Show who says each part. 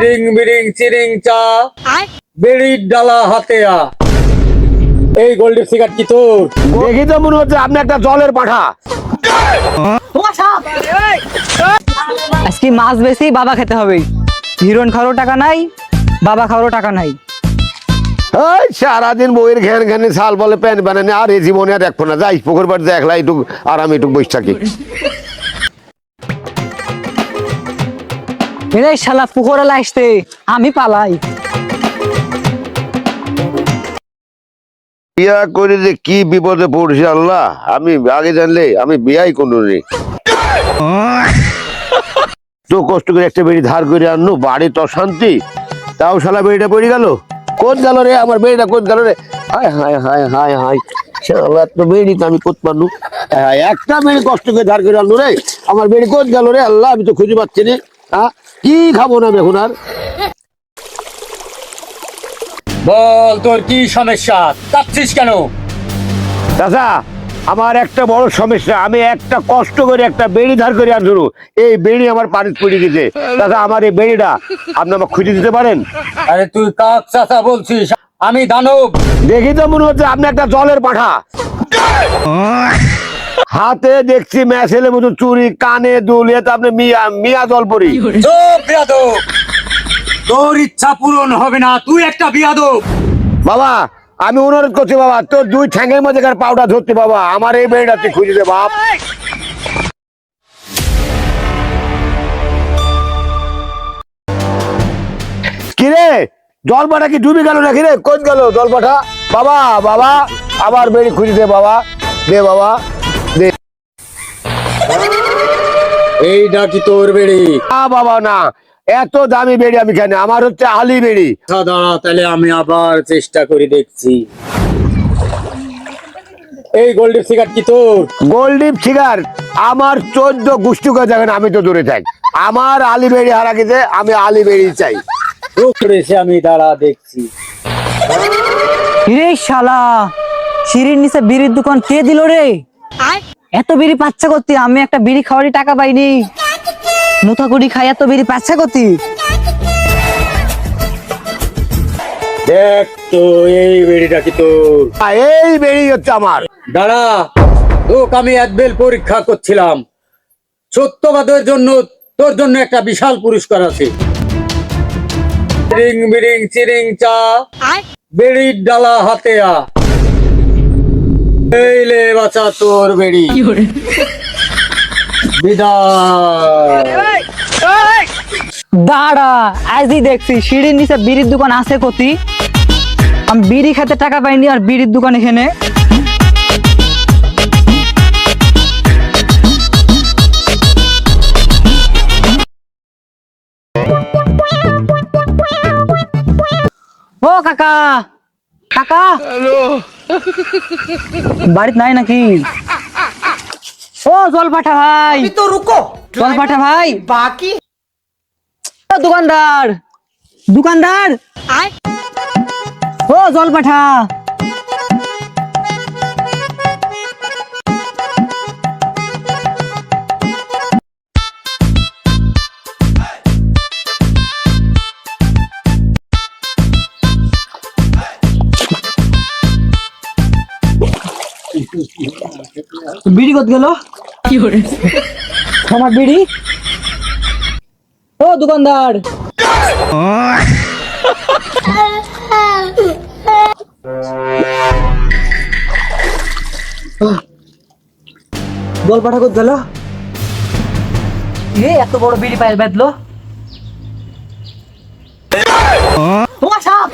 Speaker 1: বিড়িং বিড়িং চিরিং চা। বেড়ির ডালা হাতে আ। এই গোল্ডের সিগারেট কি তোর?
Speaker 2: দেখি তো মনে হচ্ছে আপনি একটা জলের পাঠা।
Speaker 3: আজকে মাছ বেশি বাবা খেতে হবে। হিরোইন খাওয়ারও টাকা নাই বাবা খাওয়ারও টাকা নাই।
Speaker 2: এই সারাদিন বইয়ের ঘ্যান ঘ্যানে শাল বলে প্যান্ট বানানে আর এই জীবনে আর দেখব না। যাই পুকুর পাড় দেখলা একটু আর আমি একটু বসে থাকি।
Speaker 3: এরে শালা পুকুরালা আসতে আমি পালাই।
Speaker 2: বিয়া করে যে কি বিপদে পড়ছে আল্লাহ? আমি আগে জানলে আমি বিয়াই কোনো নেই তো কষ্ট করে একটা বেড়ি ধার করে আনলো, বাড়ি তো শান্তি তাও শালা বেড়িটা পড়ে গেল। কোন গেল রে, আমার বেড়িটা কোন গেল রে? হায় হায় হায় হায় হায়, শালা তো বেড়ি তো আমি কোত পারলু? একটা বেড়ি কষ্ট করে ধার করে আনলো রে, আমার বেড়ি কোন গেল রে? আল্লাহ, আমি তো খুঁজে পাচ্ছি না। কি খাব না এখন আর?
Speaker 1: বল তোর কি সমস্যা? কাঁপছিস কেন?
Speaker 2: দাদা আমার একটা বড় সমস্যা। আমি একটা কষ্ট করে একটা বেড়ি ধার করে আনছিল এই বেড়ি আমার পানি পড়ে গেছে। দাদা আমার এই বেড়িটা আপনি আমাকে খুঁজে দিতে পারেন?
Speaker 1: আরে তুই কাক চাচা বলছিস? আমি দানব।
Speaker 2: দেখি তো মনে হচ্ছে আপনি একটা জলের পাঠা। হাতে দেখছি ম্যাসেলের মতো চুরি কানে দুল এতে আপনি মিয়া মিয়া জল পরি
Speaker 1: তোর ইচ্ছা পূরণ হবে না তুই একটা বিয়াদব।
Speaker 2: বাবা আমি অনুরোধ করছি বাবা তোর দুই ঠ্যাঙের মধ্যে পাউডার ধরতে বাবা আমার এই বেড়িটা তুই খুঁজে দে বাপ। কিরে জল পাঠা কি ডুবে গেল নাকি রে? কোন গেল জল পাঠা বাবা বাবা আবার বেড়ি খুঁজে দে বাবা। দে বাবা।
Speaker 1: এইটা কি তোর বেড়ি?
Speaker 2: না বাবা না। এত দামি বেড়ি আমি কেন আমার হচ্ছে আলি বেড়ি।
Speaker 1: আচ্ছা, দাঁড়া তাহলে আমি আবার চেষ্টা করে দেখছি। এই গোল্ডের সিগারেট কি তোর?
Speaker 2: গোল্ডিপ সিগার আমার চোদ্দ গোষ্ঠী করে দেখেন আমি তো দূরে থাকি আমার আলি বেড়ি হারা গেছে আমি আলি বেড়ি চাই।
Speaker 1: রোগ আমি দাঁড়া দেখছি।
Speaker 3: রে শালা সিঁড়ির নিচে বিড়ির দোকান কে দিল রে? এত বিড়ি পাচ্ছা করতি আমি একটা বিড়ি খাওয়ারই টাকা পাইনি। মুথা কুড়ি খাই এত বিড়ি পাচ্ছা করতি
Speaker 1: দেখ তো এই বেড়িটা কি তোর?
Speaker 2: এই বেড়ি হচ্ছে আমার।
Speaker 1: দাঁড়া তোকে আমি একবেল পরীক্ষা করছিলাম। সত্যবাদের জন্য তোর জন্য একটা বিশাল পুরস্কার আছে। বিড়িং বিড়িং চিরিং চা। বেড়ির ডালা হাতে আ। এই লে বাচ্চা তোর বেড়ি। বিদায়।
Speaker 3: দাঁড়া আজই দেখছি সিঁড়ির নিচে বিড়ির দোকান আছে কতি। আমি বিড়ি খেতে টাকা পাইনি আর বিড়ির দোকান এখানে। ও কাকা কাকা। বাড়িতে নাই নাকি? ও জলপাঠা ভাই।
Speaker 4: তো
Speaker 3: রুকো। জলপাঠা ভাই। বাকি? দোকানদার। দোকানদার? ও জলপাঠা বিড়ি কত গেল? আমার বিড়ি? ও দোকানদার। জল পাঠা কত গেল? এ এত বড় বিড়ি পায়ে বেঁধলো ও সাপ!